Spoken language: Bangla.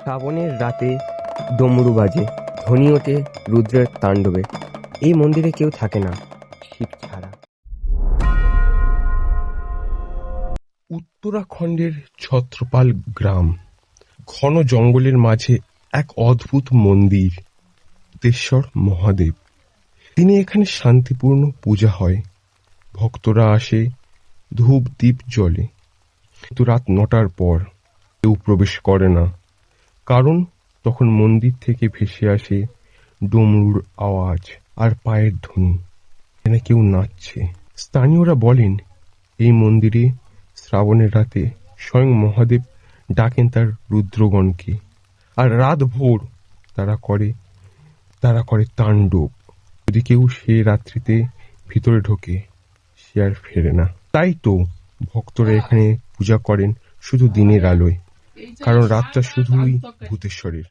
শ্রাবণের রাতে ডমরু বাজে ধ্বনি ওঠে রুদ্রের তাণ্ডবে। এই মন্দিরে কেউ থাকে না, শিব ছাড়া। উত্তরাখণ্ডের ছত্রপাল গ্রাম। ঘন জঙ্গলের মাঝে এক অদ্ভুত মন্দির, তেশ্বর মহাদেব। তিনি এখানে শান্তিপূর্ণ পূজা হয়। ভক্তরা আসে ধূপ দ্বীপ জ্বলে। কিন্তু রাত নটার পর কেউ প্রবেশ করে না। কারণ তখন মন্দির থেকে ভেসে আসে ডমরুর আওয়াজ আর পায়ের ধ্বনি। যেন কেউ নাচছে। স্থানীয়রা বলেন, এই মন্দিরে শ্রাবণের রাতে স্বয়ং মহাদেব ডাকেন তার রুদ্রগণকে আর রাত ভোর তারা করে তারা করে তাণ্ডব। যদি কেউ সে রাত্রিতে ভিতরে ঢোকে, সে আর ফেরে না। তাই তো ভক্তরা এখানে পূজা করেন শুধু দিনের আলোয়। কারণ রাতটা শুধুই ভূতেশ্বরের